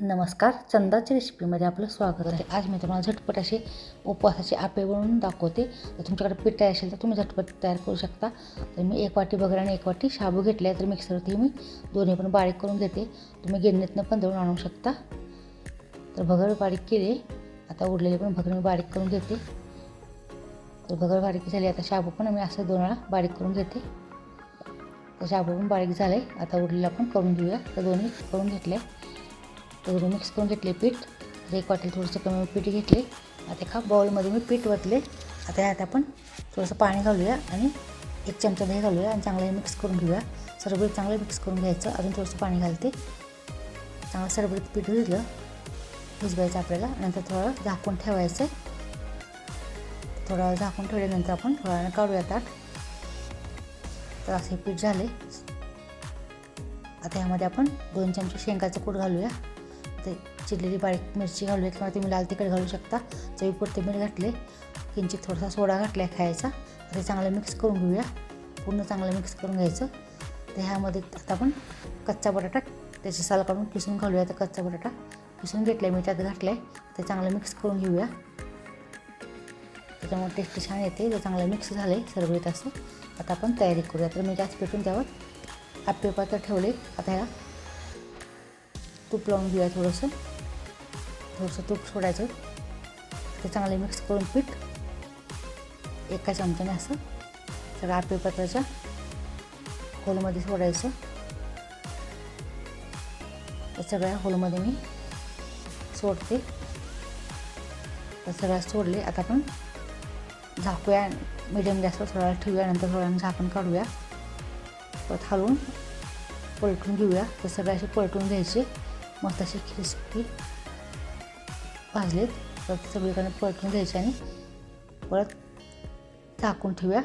नमस्कार चंदाच्या रेसिपीमध्ये आपलं स्वागत आहे. आज मी तुम्हाला झटपट असे उपवासाचे आपे बनवून दाखवते. तर तुमच्याकडे पीठ तयार असेल तर तुम्ही झटपट तयार करू शकता. तर मी एक वाटी बगर आणि एक वाटी शाबू घेतले आहे तर मिक्सरवरती मी दोन्ही पण बारीक करून घेते. तुम्ही गिरणीतनं पण दळून आणू शकता. तर भगर बारीक केले आता उरलेले पण भगर मी बारीक करून घेते. तर भगर बारीक झाली आता शाबू पण मी असं दोन वेळा बारीक करून घेते. तर शाबू पण बारीक झालं आहे आता उरलेला पण करून घेऊया. तर दोन्ही करून घेतलं आहे तर मिक्स करून घेतले पीठ. तर एक वाटेल थोडंसं कमी पीठ घेतले. आता एका बाउलमध्ये मी पीठ वतले. आता यात आपण थोडंसं पाणी घालूया आणि एक चमचा दही घालूया आणि चांगलं मिक्स करून घेऊया. सरबरीत चांगलं मिक्स करून घ्यायचं. अजून थोडंसं पाणी घालते. चांगलं सरबरीत पीठ भिजलं. भिजवायचं आपल्याला. नंतर थोडं झाकून ठेवायचं. थोडा झाकून ठेवल्यानंतर आपण थोड्या वेळानं काढूया ताट. तर असे पीठ झाले. आता ह्यामध्ये आपण दोन चमचे शेंगाचं कूट घालूया. असते चिरलेली बारीक मिरची घालूया किंवा तुम्ही लाल तिखट घालू शकता. चवीपुरते मीठ घातले किंचित थोडासा सोडा घातला आहे खायचा. ते चांगलं मिक्स करून घेऊया. पूर्ण चांगलं मिक्स करून घ्यायचं. तर ह्यामध्ये आता आपण कच्चा बटाटा त्याची साल काढून किसून घालूया. तर कच्चा बटाटा किसून घेतला आहे मी त्यात घातला आहे ते चांगलं मिक्स करून घेऊया. त्याच्यामुळे टेस्ट छान येते. ते चांगलं मिक्स झालं आहे सरबरीत असं. आता आपण तयारी करूया. तर मी जास्त पेटून त्यावर आपे पात्र ठेवले. आता ह्या तूप लावून घेऊया थोडंसं. थोडंसं तूप सोडायचं. ते चांगले मिक्स करून पीठ. एका चमच्याने असं सगळं आपे होलमध्ये सोडायचं. सगळ्या होलमध्ये मी सोडते. तर सगळ्या सोडले. आता आपण झाकूया. मिडियम गॅसवर थोडा वेळ ठेवूया. नंतर थोड्या वेळानं झाकण काढूया. परत हलवून पलटून घेऊया. तर सगळे असे पलटून घ्यायचे. मस्त असे क्रिस्पी भाजलेत. तर सगळीकडे पलटून घ्यायचे आणि परत झाकून ठेवूया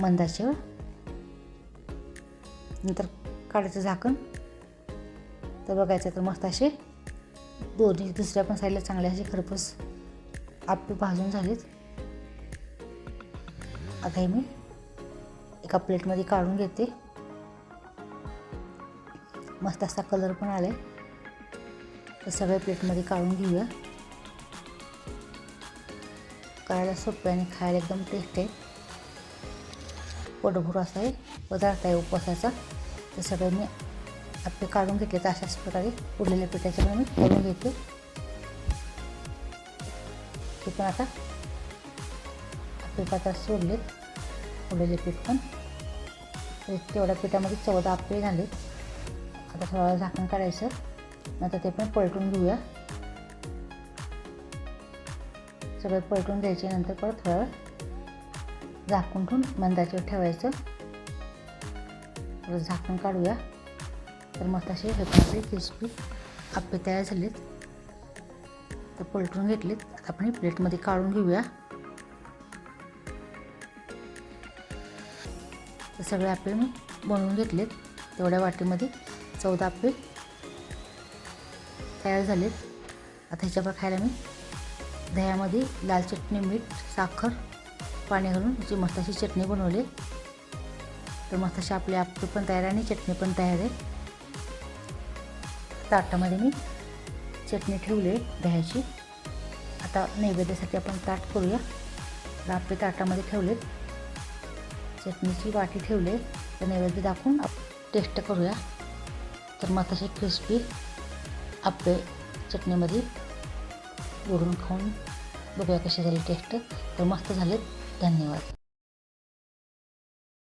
मंदाच्यावर. नंतर काढायचं झाकण. तर बघायचं तर मस्त असे दोन्ही दुसऱ्या पण साईडला चांगले असे खरपूस आपे भाजून झालेत. आता हे मी एका प्लेटमध्ये काढून घेते. मस्त असा कलर पण आला आहे सगळ्या प्लेटमध्ये काढून घेऊया. करायला सोपं आणि खायला एकदम टेस्ट आहे. पोटभर असा आहे पदार्थ आहे उपवासाचा. तर सगळे मी आपले काढून घेतले तर अशाच प्रकारे. उरलेल्या पिठाचे मी करून घेते ते पण आता आपले पात्र सोडले उरलेले पीठ पण. तेवढ्या पिठामध्ये चौदा आपले झाले आता थोडा झाकण काढायचं. नंतर ते पण पलटून घेऊया. सगळं पलटून द्यायचे नंतर परत थोडं झाकून ठेवून मंदाच्यावर ठेवायचं. परत झाकून काढूया. तर मग असे आपले क्रिस्पी आप्पे तयार झालेत. तर पलटून घेतलेत. आपण प्लेटमध्ये काढून घेऊया. तर सगळे आपे मी बनवून घेतलेत. तेवढ्या वाटीमध्ये चौदा आपे तयार झालेत. आता ह्याच्यावर खायला मी दह्यामध्ये लाल चटणी मीठ साखर पाणी घालून याची मस्त अशी चटणी बनवली. तर मस्त अशी आपले आपली पण तयार आहे आणि चटणी पण तयार आहे. ताटामध्ये मी चटणी ठेवली आहे दह्याची. आता नैवेद्यासाठी आपण ताट करूया. तर आपले ताटामध्ये ठेवलेत. चटणीची वाटी ठेवले तर नैवेद्य दाखवून टेस्ट करूया. तर मग तसे क्रिस्पी आपे चटणीमध्ये बुडून खाऊन बघूया कशी झाली टेस्ट तर मस्त झालेत. धन्यवाद.